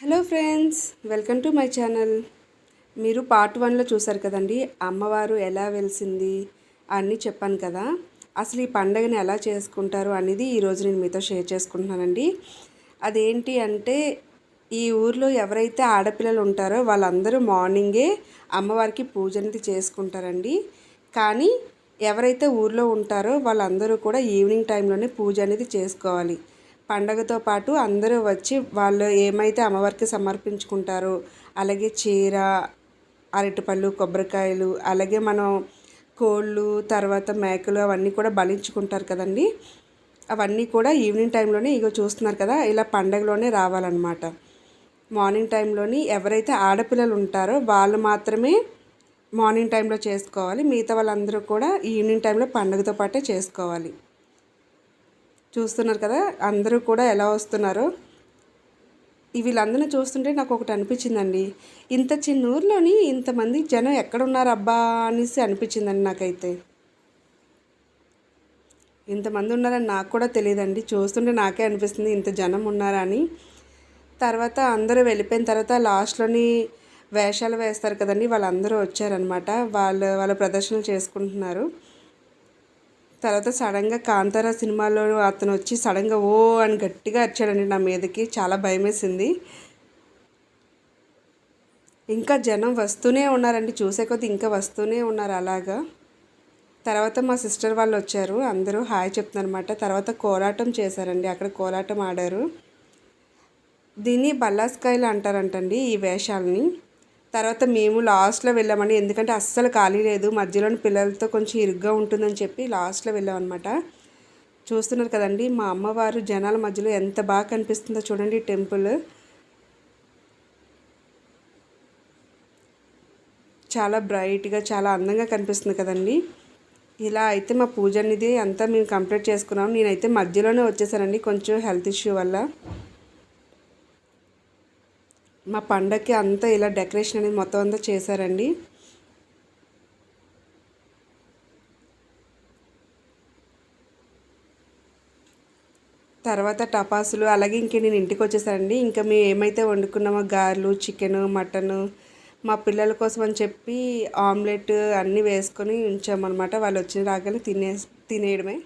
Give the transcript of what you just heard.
Hello friends welcome to my channel. మీరు part వన్లో చూసారు కదండి అమ్మవారు ఎలా వెలిసింది అన్నీ చెప్పాను కదా. అసలు ఈ పండగని ఎలా చేసుకుంటారు అనేది ఈరోజు నేను మీతో షేర్ చేసుకుంటున్నానండి. అదేంటి అంటే ఈ ఊర్లో ఎవరైతే ఆడపిల్లలు ఉంటారో వాళ్ళందరూ మార్నింగే అమ్మవారికి పూజ అనేది చేసుకుంటారండి. కానీ ఎవరైతే ఊర్లో ఉంటారో వాళ్ళందరూ కూడా ఈవినింగ్ టైంలోనే పూజ అనేది చేసుకోవాలి. పండగతో పాటు అందరూ వచ్చి వాళ్ళు ఏమైతే అమ్మవారికి సమర్పించుకుంటారో అలాగే చీర అరటిపళ్ళు కొబ్బరికాయలు అలాగే మనం కోళ్ళు తర్వాత మేకలు అవన్నీ కూడా బలించుకుంటారు కదండి. అవన్నీ కూడా ఈవినింగ్ టైంలోనే ఇగో చూస్తున్నారు కదా ఇలా పండగలోనే రావాలన్నమాట. మార్నింగ్ టైంలోని ఎవరైతే ఆడపిల్లలు ఉంటారో వాళ్ళు మాత్రమే మార్నింగ్ టైంలో చేసుకోవాలి. మిగతా వాళ్ళందరూ కూడా ఈవినింగ్ టైంలో పండగతో పాటే చేసుకోవాలి. చూస్తున్నారు కదా అందరూ కూడా ఎలా వస్తున్నారో? వీళ్ళందరినీ చూస్తుంటే నాకు ఒకటి అనిపించిందండి. ఇంత చిన్న ఊర్లోని ఇంతమంది జనం ఎక్కడున్నారు అబ్బా అనేసి అనిపించిందండి నాకైతే. ఇంతమంది ఉన్నారని నాకు కూడా తెలియదండి. చూస్తుంటే నాకే అనిపిస్తుంది ఇంత జనం ఉన్నారా అని. తర్వాత అందరూ వెళ్ళిపోయిన తర్వాత లాస్ట్లోని వేషాలు వేస్తారు కదండి వాళ్ళందరూ వచ్చారనమాట వాళ్ళు వాళ్ళ ప్రదర్శనలు చేసుకుంటున్నారు. తర్వాత సడన్గా కాంతారా సినిమాలో అతను వచ్చి సడన్గా ఓ అని గట్టిగా వచ్చాడండి నా మీదకి. చాలా భయం వేసింది ఇంకా జనం వస్తూనే ఉన్నారండి. చూసే కొద్ది ఇంకా వస్తూనే ఉన్నారు అలాగా. తర్వాత మా సిస్టర్ వాళ్ళు వచ్చారు. అందరూ హాయ్ చెప్తున్నారనమాట తర్వాత కోలాటం చేశారండి. అక్కడ కోలాటం ఆడారు. దీన్ని బల్లాస్కాయలు అంటారంటండి ఈ వేషాలని. తర్వాత మేము లాస్ట్లో వెళ్ళామండి. ఎందుకంటే అస్సలు ఖాళీ లేదు. మధ్యలోని పిల్లలతో కొంచెం ఇరుగ్గా ఉంటుందని చెప్పి లాస్ట్లో వెళ్ళామన్నమాట. చూస్తున్నారు కదండి మా అమ్మవారు జనాల మధ్యలో ఎంత బాగా కనిపిస్తుందో చూడండి టెంపుల్. చాలా బ్రైట్గా చాలా అందంగా కనిపిస్తుంది కదండి. ఇలా అయితే మా పూజ అనేది అంతా మేము కంప్లీట్ చేసుకున్నాం. నేనైతే మధ్యలోనే వచ్చేసానండి కొంచెం హెల్త్ ఇష్యూ వల్ల. మా పండగకి అంతా ఇలా డెకరేషన్ అనేది మొత్తం అంతా చేశారండి. తర్వాత టపాసులు అలాగే ఇంక నేను ఇంటికి వచ్చేసానండి. ఇంకా మేము ఏమైతే వండుకున్నామో గారెలు చికెన్ మటన్ మా పిల్లల కోసం అని చెప్పి ఆమ్లెట్ అన్నీ వేసుకొని ఉంచామన్నమాట. వాళ్ళు వచ్చిన రాగానే తినే తినేయడమే.